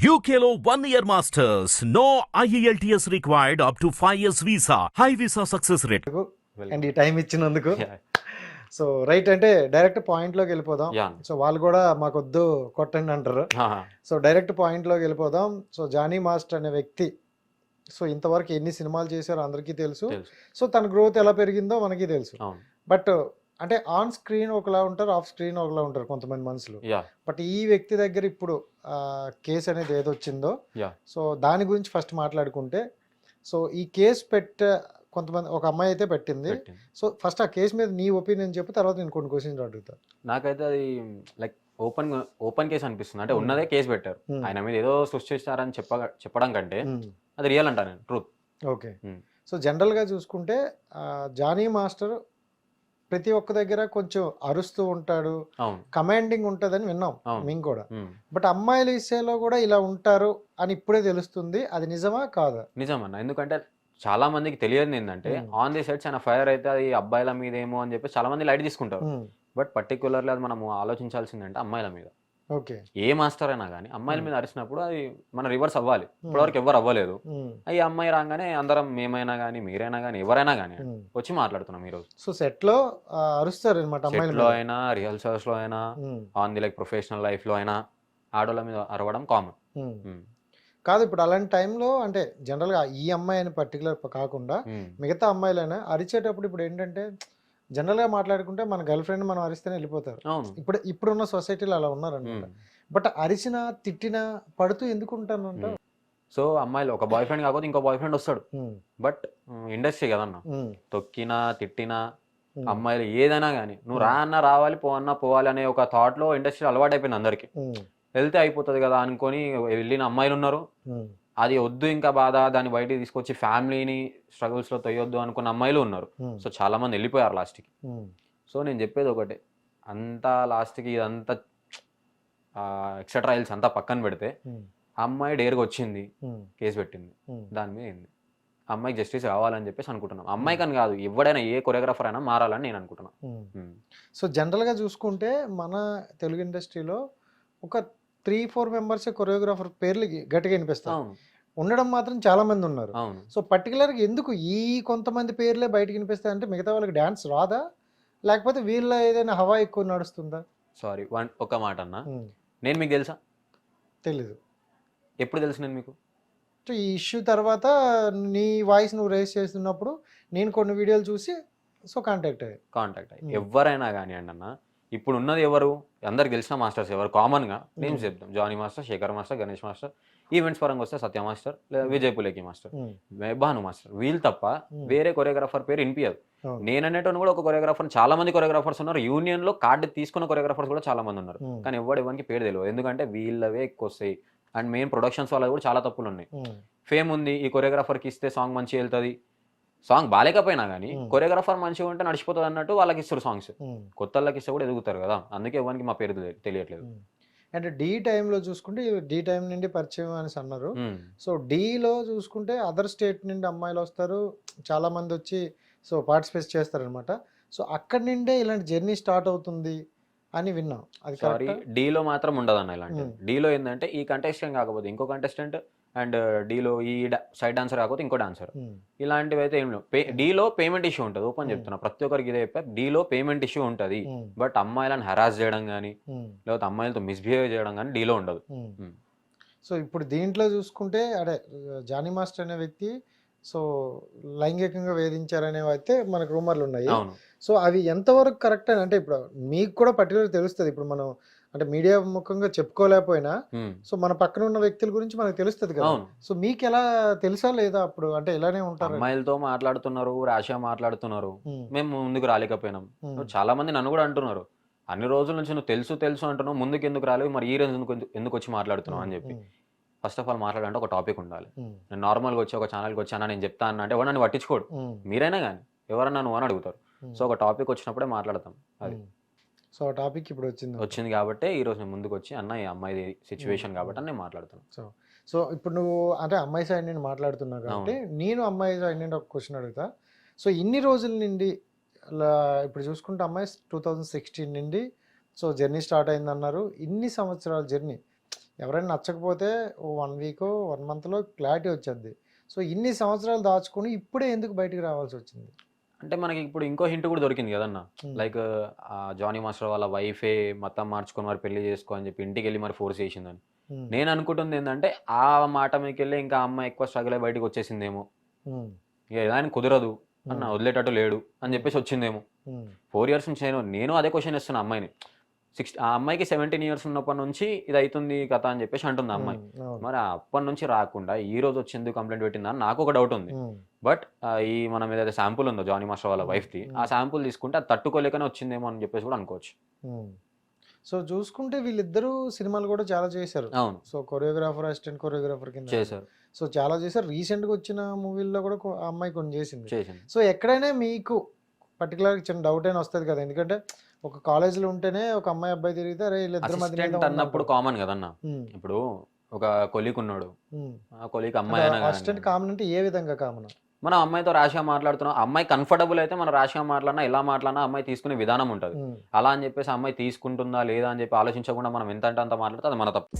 One year masters. No E IELTS required up to 5 years visa. High visa success rate. And ఈ time ఇచ్చినందుకు. So right అంటే direct పాయింట్లోకి వెళ్ళిపోదాం Yeah. So వాళ్ళు కూడా మాకొద్దు కొట్టండి అంటారు. సో డైరెక్ట్ పాయింట్లోకి వెళ్ళిపోదాం సో జానీ మాస్టర్ అనే వ్యక్తి సో ఇంతవరకు ఎన్ని సినిమాలు చేశారో అందరికీ తెలుసు సో తన గ్రోత్ ఎలా పెరిగిందో మనకి తెలుసు బట్ అంటే ఆన్ స్క్రీన్ ఒకలా ఉంటారు ఆఫ్ స్క్రీన్ ఒకలా ఉంటారు కొంతమంది మనుషులు బట్ ఈ వ్యక్తి దగ్గర ఇప్పుడు కేసు అనేది ఏది వచ్చిందో Yeah. సో దాని గురించి ఫస్ట్ మాట్లాడుకుంటే సో ఈ కేసు పెట్ట కొంతమంది ఒక అమ్మాయి అయితే పెట్టింది సో ఫస్ట్ ఆ కేసు మీద నీ ఒపీనియన్ చెప్పు తర్వాత నేను కొన్ని క్వశ్చన్స్ అడుగుతా నాకైతే అది లైక్ ఓపెన్ ఓపెన్ కేసు అనిపిస్తుంది అంటే Hmm. ఉన్నదే కేసు పెట్టారు Hmm. ఆయన మీద ఏదో సృష్టిస్తారని చెప్ప చెప్పడం కంటే మ్మ్. అది రియల్ అంటా నేను ట్రూత్ ఓకే. సో జనరల్గా చూసుకుంటే జానీ మాస్టర్ ప్రతి ఒక్క దగ్గర కొంచెం అరుస్తూ ఉంటాడు కమాండింగ్ ఉంటుందని విన్నాం. మేము కూడా. బట్ అమ్మాయిల విషయంలో కూడా ఇలా ఉంటారు అని ఇప్పుడే తెలుస్తుంది అది నిజమా కాదా నిజం అన్న ఎందుకంటే చాలా మందికి తెలియదు ఏంటంటే. ఆన్ ది సెట్స్ ఆయన ఫైర్ అయితే అది అబ్బాయిల మీద ఏమో అని చెప్పి చాలా మంది లైట్ తీసుకుంటారు. బట్ పర్టికులర్లీ అది మనము ఆలోచించాల్సిందంటే అమ్మాయిల మీద ఏ మాస్టర్ అయినా కానీ అమ్మాయిల. మీద అరిచినప్పుడు అది మన రివర్స్ అవ్వాలి ఇప్పటివరకు ఎవరు అవ్వలేదు. ఈ అమ్మాయి రాగానే అందరం మేమైనా కానీ మీరైనా కానీ ఎవరైనా కానీ. వచ్చి మాట్లాడుతున్నాం ఈరోజు సో సెట్లో అరుస్తారు అనమాట లో అయినా రిహర్సల్స్లో అయినా. ఆన్ ది లైక్ ప్రొఫెషనల్ లైఫ్లో అయినా ఆడోళ్ళ మీద అరవడం కామన్. కాదు ఇప్పుడు అలాంటి టైంలో అంటే జనరల్గా ఈ అమ్మాయి అని పర్టికులర్ కాకుండా మిగతా అమ్మాయిలైనా అరిచేటప్పుడు ఇప్పుడు ఏంటంటే జనరల్గా మాట్లాడుకుంటే మన గర్ల్ ఫ్రెండ్ మనం అరిస్తేనే వెళ్ళిపోతారు. ఇప్పుడు ఇప్పుడున్న సొసైటీలో అలా ఉన్నారనమాట. బట్ అరిచినా తిట్టినా పడుతూ ఎందుకు ఉంటానంట. సో అమ్మాయిలు ఒక బాయ్ ఫ్రెండ్ కాకపోతే ఇంకో బాయ్ ఫ్రెండ్ వస్తాడు. బట్ ఇండస్ట్రీ కదన్న. తొక్కినా తిట్టినా అమ్మాయిలు ఏదైనా కానీ నువ్వు రా అన్నా రావాలి పో అన్నా పోవాలి అనే ఒక థాట్లో ఇండస్ట్రీ అలవాటు అయిపోయింది అందరికి వెళ్తే అయిపోతుంది కదా అనుకొని వెళ్ళిన అమ్మాయిలు ఉన్నారు. అది వద్దు ఇంకా బాధ దాన్ని బయటికి తీసుకొచ్చి ఫ్యామిలీని స్ట్రగుల్స్లో తొయ్యొద్దు అనుకున్న అమ్మాయిలు ఉన్నారు. సో చాలా మంది వెళ్ళిపోయారు లాస్ట్కి సో నేను చెప్పేది ఒకటే. అంతా లాస్ట్కి ఇదంతా ఎక్సెట్రా రైల్స్ అంతా పక్కన పెడితే అమ్మాయి డేర్గా వచ్చింది కేసు పెట్టింది. దాని మీద ఏంది అమ్మాయికి జస్టిస్ కావాలని చెప్పేసి అనుకుంటున్నాం. అమ్మాయికి అని కాదు ఎవడైనా ఏ కొరియోగ్రాఫర్ అయినా మారాలని నేను అనుకుంటున్నాను. సో జనరల్గా చూసుకుంటే మన తెలుగు ఇండస్ట్రీలో ఒక త్రీ ఫోర్ మెంబర్స్ కొరియోగ్రాఫర్ పేర్లు గట్టిగా వినిపిస్తాం ఉండడం మాత్రం చాలా మంది ఉన్నారు. అవును. సో పర్టికులర్గా ఎందుకు ఈ కొంతమంది పేర్లే బయటకు వినిపిస్తాయి అంటే మిగతా వాళ్ళకి డ్యాన్స్ రాదా? లేకపోతే వీళ్ళ ఏదైనా హవా ఎక్కువ నడుస్తుందా? సారీ వన్ ఒక మాట అన్న. నేను మీకు తెలుసా? తెలీదు. ఎప్పుడు తెలుసు నేను మీకు? సో ఈ ఇష్యూ తర్వాత నీ వాయిస్ నువ్వు రేస్ చేస్తున్నప్పుడు నేను కొన్ని వీడియోలు చూసి సో కాంటాక్ట్ అయ్యాయి కాంటాక్ట్ అయ్యి. ఎవరైనా కానివ్వండి అన్న ఇప్పుడు ఉన్నది ఎవరు? అందరికి తెలిసిన మాస్టర్స్ ఎవరు? కామన్గా నేమ్స్. చెప్తాం Jani master Shekar master Ganesh master events పరంగా వస్తే సత్య మాస్టర్ లేదా Hmm. విజయ్ పులేకి మాస్టర్ ఉమ్, భాను మాస్టర్. వీళ్ళు తప్ప ఉమ్, వేరే కొరియోగ్రాఫర్ పేరు వినిపించదు. నేను అనేటోని కూడా ఒక కొరియోగ్రాఫర్ చాలా మంది కొరియోగ్రాఫర్స్ ఉన్నారు. యూనియన్లో కార్డు తీసుకున్న కొరియోగ్రాఫర్స్ కూడా చాలా మంది ఉన్నారు. కానీ ఎవడు ఎవరికి పేరు తెలియదు ఎందుకంటే వీళ్ళవే ఎక్కువ వస్తాయి. అండ్ మెయిన్ ప్రొడక్షన్స్ వాళ్ళ కూడా చాలా తప్పులు ఉన్నాయి. ఫేమ్ ఉంది. ఈ కొరియోగ్రాఫర్కి ఇస్తే సాంగ్ మంచిగా వెళ్తుంది. సాంగ్ బాగాలేకపోయినా కానీ Hmm. కొరియోగ్రాఫర్ మంచిగా ఉంటే నడిచిపోతుంది అన్నట్టు వాళ్ళకి ఇస్తారు సాంగ్స్. కొత్త వాళ్ళకి ఇస్తే కూడా ఎదుగుతారు కదా. అందుకే ఎవరికి మా పేరు తెలి- తెలియట్లేదు. అంటే డి టైంలో చూసుకుంటే డి టైం నుండి పరిచయం అనేసి అన్నారు. సో డీలో చూసుకుంటే అదర్ స్టేట్ నుండి అమ్మాయిలు వస్తారు. చాలా మంది వచ్చి సో పార్టిసిపేట్ చేస్తారనమాట సో అక్కడి నుండే ఇలాంటి జర్నీ స్టార్ట్ అవుతుంది అని విన్నాం. అది సారీ కరెక్ట్? డీలో మాత్రం ఉండదు అన్న ఇలాంటి. డీలో ఏంటంటే ఈ కంటెస్టెంట్ కాకపోతే ఇంకో కంటెస్టెంట్ అండ్ డీలో ఈ సైడ్ డాన్సర్ కాకపోతే ఇంకో డాన్సర్. ఇలాంటివి అయితే ఏం లేవు. డీలో పేమెంట్ ఇష్యూ ఉంటుంది. ఓపెన్. చెప్తున్నా. ప్రతి ఒక్కరికి ఇదే చెప్పారు డీలో పేమెంట్ ఇష్యూ ఉంటుంది. బట్ అమ్మాయిలను హెరాస్ చేయడం కానీ లేకపోతే అమ్మాయిలతో మిస్బిహేవ్ చేయడం కానీ డీలో ఉండదు. సో ఇప్పుడు దీంట్లో చూసుకుంటే అదే జానీ మాస్టర్ అనే వ్యక్తి సో లైంగికంగా వేధించారనేవి అయితే మనకు రూమర్లు ఉన్నాయి. సో అవి ఎంతవరకు కరెక్ట్ అని అంటే ఇప్పుడు మీకు కూడా పర్టికులర్ తెలుస్తుంది. ఇప్పుడు మనం అంటే మీడియా ముఖంగా చెప్పుకోలేకపోయినా. సో మన పక్కన ఉన్న వ్యక్తుల గురించి మనకు తెలుస్తుంది కదా. సో మీకు ఎలా తెలుసా లేదా అప్పుడు? అంటే ఇలానే ఉంటారు? అమ్మాయిలతో మాట్లాడుతున్నారు రాషియా మాట్లాడుతున్నారు. మేము ముందుకు రాలేకపోయినాం. చాలా మంది నన్ను కూడా అంటున్నారు. అన్ని రోజుల నుంచి నువ్వు తెలుసు తెలుసు అంటున్నావు ముందుకు ఎందుకు రాలేవు మరి ఈ రోజు ఎందుకు ఎందుకు వచ్చి మాట్లాడుతున్నావు? అని చెప్పి. ఫస్ట్ ఆఫ్ ఆల్ మాట్లాడంటే ఒక టాపిక్ ఉండాలి. నేను నార్మల్గా వచ్చి ఒక ఛానల్కి వచ్చానా నేను చెప్తా అన్న అంటే ఎవరు నన్ను పట్టించుకోడు? మీరైనా కానీ ఎవరన్నా నువ్వు అని అడుగుతారు. సో ఒక టాపిక్ వచ్చినప్పుడే మాట్లాడతాం. అది. సో ఆ టాపిక్ ఇప్పుడు వచ్చింది వచ్చింది కాబట్టి ఈ రోజు నేను ముందుకు వచ్చి అన్న ఈ అమ్మాయి సిచ్యువేషన్ కాబట్టి నేను మాట్లాడుతాను సో ఇప్పుడు నువ్వు అంటే అమ్మాయి సైడ్ నుండి మాట్లాడుతున్నావు కాబట్టి నేను అమ్మాయి సైడ్ నుండి ఒక క్వశ్చన్ అడుగుతా. సో ఇన్ని రోజుల నుండి అలా ఇప్పుడు చూసుకుంటే అమ్మాయి టూ థౌజండ్ సిక్స్టీన్ నుండి సో జర్నీ స్టార్ట్ అయిందన్నారు. ఇన్ని సంవత్సరాల జర్నీ ఎవరైనా నచ్చకపోతే ఓ వన్ వీక్ వన్ మంత్లో క్లారిటీ వచ్చేది సో ఇన్ని సంవత్సరాలు దాచుకొని ఇప్పుడే ఎందుకు బయటికి రావాల్సి వచ్చింది? అంటే మనకి ఇప్పుడు ఇంకో హింట్ కూడా దొరికింది కదన్న. లైక్ జానీ మాస్టర్ వాళ్ళ వైఫే మతం మార్చుకొని మరి పెళ్ళి చేసుకో అని చెప్పి ఇంటికి వెళ్ళి మరి ఫోర్స్ చేసిందని. నేను అనుకుంటుంది ఏంటంటే ఆ మాట మీదకి వెళ్ళి ఇంకా ఆ అమ్మాయి ఎక్కువ స్ట్రగుల్ అయి బయటకు వచ్చేసిందేమో. ఆయన కుదరదు అన్న వదిలేటట్టు లేడు అని చెప్పేసి వచ్చిందేమో. ఫోర్ ఇయర్స్ నుంచి నేను నేను అదే క్వశ్చన్ ఇస్తున్నా అమ్మాయిని. సిక్స్ ఆ అమ్మాయికి సెవెంటీన్ ఇయర్స్ ఉన్నప్పటి నుంచి ఇది అవుతుంది కథ అని చెప్పేసి అంటుంది అమ్మాయి. మరి అప్పటి నుంచి రాకుండా ఈ రోజు వచ్చింది కంప్లైంట్ పెట్టిందా నాకు ఒక డౌట్ ఉంది. బట్ ఈ మనం ఏదైతే శాంపుల్ ఉందో జానీ మాస్టర్ వాళ్ళ wife ది ఆ శాంపుల్ తీసుకుంటే అది తట్టుకోలేకనే వచ్చిందేమో అని చెప్పేసి కూడా అనుకోవచ్చు. సో చూసుకుంటే వీళ్ళిద్దరూ సినిమాలు కూడా చాలా చేశారు. అవును. సో కొరియోగ్రాఫర్ అసిస్టెంట్ కొరియోగ్రాఫర్ కింద చేశారు. సో చాలా చేశారు. రీసెంట్గా వచ్చిన మూవీల్లో కూడా అమ్మాయి కొన్ని చేసింది. సో ఎక్కడైనా మీకు పర్టికులర్ చిన్న డౌట్ అయినా వస్తుంది కదా. ఎందుకంటే ఒక కాలేజీలో ఉంటేనే ఒక అమ్మాయి అబ్బాయి తిరిగితే అరే వీళ్ళిద్దరి మధ్య అన్నప్పుడు కామన్ కదన్న. ఇప్పుడు ఒక కొలీక్ ఉన్నాడు. ఆ కొలీక్ అమ్మాయి అసిస్టెంట్ కామన్ అంటే ఏ విధంగా కామన్ మనం అమ్మాయితో రాష్గా మాట్లాడుతున్నాం. అమ్మాయి కంఫర్టబుల్ అయితే మనం రాష్గా మాట్లాడినా ఎలా మాట్లాడినా అమ్మాయి తీసుకునే విధానం ఉంటుంది. అలా అని చెప్పేసి అమ్మాయి తీసుకుంటుందా లేదా అని చెప్పి ఆలోచించకుండా మనం ఎంత అంటే అంత మాట్లాడితే అది మన తప్పు.